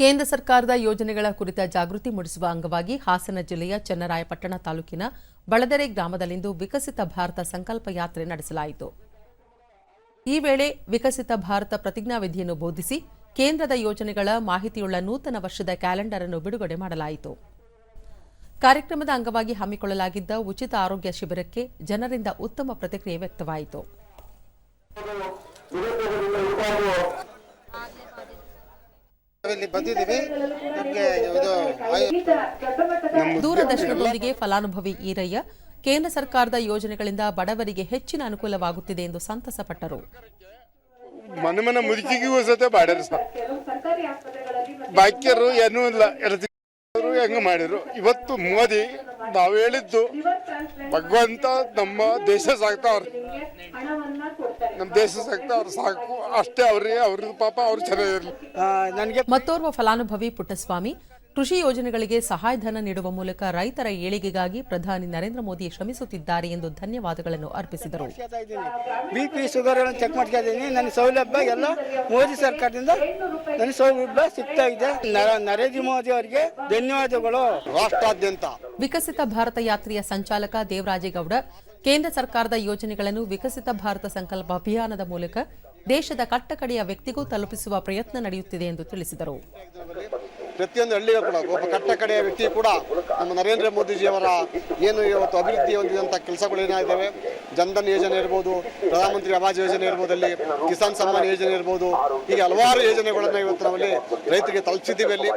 ಕೇಂದ್ರ ಸರ್ಕಾರದ ಯೋಜನೆಗಳ ಕುರಿತ ಜಾಗೃತಿ ಮೂಡಿಸುವ ಅಂಗವಾಗಿ ಹಾಸನ ಜಿಲ್ಲೆಯ ಚನ್ನರಾಯಪಟ್ಟಣ ತಾಲೂಕಿನ ಬಳದೆರೆ ಗ್ರಾಮದಲ್ಲಿಂದು ವಿಕಸಿತ ಭಾರತ ಸಂಕಲ್ಪ ಯಾತ್ರೆ ನಡೆಸಲಾಯಿತು. ಈ ವೇಳೆ ವಿಕಸಿತ ಭಾರತ ಪ್ರತಿಜ್ಞಾವಿಧಿಯನ್ನು ಬೋಧಿಸಿ ಕೇಂದ್ರದ ಯೋಜನೆಗಳ ಮಾಹಿತಿಯುಳ್ಳ ನೂತನ ವರ್ಷದ ಕ್ಯಾಲೆಂಡರ್ ಅನ್ನು ಬಿಡುಗಡೆ ಮಾಡಲಾಯಿತು. ಕಾರ್ಯಕ್ರಮದ ಅಂಗವಾಗಿ ಹಮ್ಮಿಕೊಳ್ಳಲಾಗಿದ್ದ ಉಚಿತ ಆರೋಗ್ಯ ಶಿಬಿರಕ್ಕೆ ಜನರಿಂದ ಉತ್ತಮ ಪ್ರತಿಕ್ರಿಯೆ ವ್ಯಕ್ತವಾಯಿತು. ಇಲ್ಲಿ ಬಂದಿದ್ದೀವಿ. ನಮಗೆ ಇದು ಆಯು- ದೂರದರ್ಶನದೊಂದಿಗೆ ಫಲಾನುಭವಿ ಈರಯ್ಯ ಕೇಂದ್ರ ಸರ್ಕಾರದ ಯೋಜನೆಗಳಿಂದ ಬಡವರಿಗೆ ಹೆಚ್ಚಿನ ಅನುಕೂಲವಾಗುತ್ತಿದೆ ಎಂದು ಸಂತಸಪಟ್ಟರು. ಮನೆ ಮನೆ ಮುದುಕಿಗೂ ಸತ ಮಾಡ್ಯಾರ ಸರ್ ಬಾಕ್ಯರು ಏನೂ ಇಲ್ಲ ಹೆಂಗ ಮಾಡಿದ್ರು. ಇವತ್ತು ಮೋದಿ ನಾವು ಹೇಳಿದ್ದು, ಭಗವಂತ ನಮ್ಮ ದೇಶ ಸಾಕ್ತಾವ್ರ. ನಮ್ಮ ದೇಶ ಸಾಕ್ತಾವ್ರ ಸಾಕು. ಅಷ್ಟೇ ಅವ್ರಿಗೆ, ಅವ್ರದ್ದು ಪಾಪ ಅವ್ರು ಚೆನ್ನಾಗಿರ್ಲಿ. ನನಗೆ ಮತ್ತೋರ್ವ ಫಲಾನುಭವಿ ಪುಟ್ಟಸ್ವಾಮಿ ಕೃಷಿ ಯೋಜನೆಗಳಿಗೆ ಸಹಾಯಧನ ನೀಡುವ ಮೂಲಕ ರೈತರ ಏಳಿಗೆಗಾಗಿ ಪ್ರಧಾನಿ ನರೇಂದ್ರ ಮೋದಿ ಶ್ರಮಿಸುತ್ತಿದ್ದಾರೆ ಎಂದು ಧನ್ಯವಾದಗಳನ್ನು ಅರ್ಪಿಸಿದರು. ಬಿಪಿ ಶುಗರ್ ಚೆಕ್ ಮಾಡ್ತಾ ಇದ್ದೀನಿ. ನನ್ನ ಸೌಲಭ್ಯ ಎಲ್ಲ ಮೋದಿ ಸರ್ಕಾರದಿಂದ ನನ್ನ ಸೌಲಭ್ಯ ಸಿಗ್ತಾ ಇದೆ. ನರೇಂದ್ರ ಮೋದಿ ಅವರಿಗೆ ಧನ್ಯವಾದಗಳು. ರಾಷ್ಟ್ರಾದ್ಯಂತ. ವಿಕಸಿತ ಭಾರತ ಯಾತ್ರೆಯ ಸಂಚಾಲಕ ದೇವರಾಜೇಗೌಡ ಕೇಂದ್ರ ಸರ್ಕಾರದ ಯೋಜನೆಗಳನ್ನು ವಿಕಸಿತ ಭಾರತ ಸಂಕಲ್ಪ ಅಭಿಯಾನದ ಮೂಲಕ ದೇಶದ ಕಟ್ಟಕಡೆಯ ವ್ಯಕ್ತಿಗೂ ತಲುಪಿಸುವ ಪ್ರಯತ್ನ ನಡೆಯುತ್ತಿದೆ ಎಂದು ತಿಳಿಸಿದರು. ಪ್ರತಿಯೊಂದು ಹಳ್ಳಿಗೂ ಕೂಡ, ಒಬ್ಬ ಕಟ್ಟ ಕಡೆಯ ವ್ಯಕ್ತಿ ಕೂಡ ನಮ್ಮ ನರೇಂದ್ರ ಮೋದಿಜಿಯವರ ಏನು ಇವತ್ತು ಅಭಿವೃದ್ಧಿ ಹೊಂದಿದಂಥ ಕೆಲಸಗಳು ಏನಾಗಿದ್ದಾವೆ? ಜನ್ಧನ್ ಯೋಜನೆ ಇರ್ಬೋದು, ಪ್ರಧಾನಮಂತ್ರಿ ಆವಾಜ್ ಯೋಜನೆ ಇರ್ಬೋದು, ಅಲ್ಲಿ ಕಿಸಾನ್ ಸಮ್ಮಾನ್ ಯೋಜನೆ ಇರ್ಬೋದು, ಹೀಗೆ ಹಲವಾರು ಯೋಜನೆಗಳನ್ನು ಇವತ್ತು ನಾವಲ್ಲಿ ರೈತರಿಗೆ ತಲುಪಿಸಿದ್ದೀವಿ ಅಲ್ಲಿ.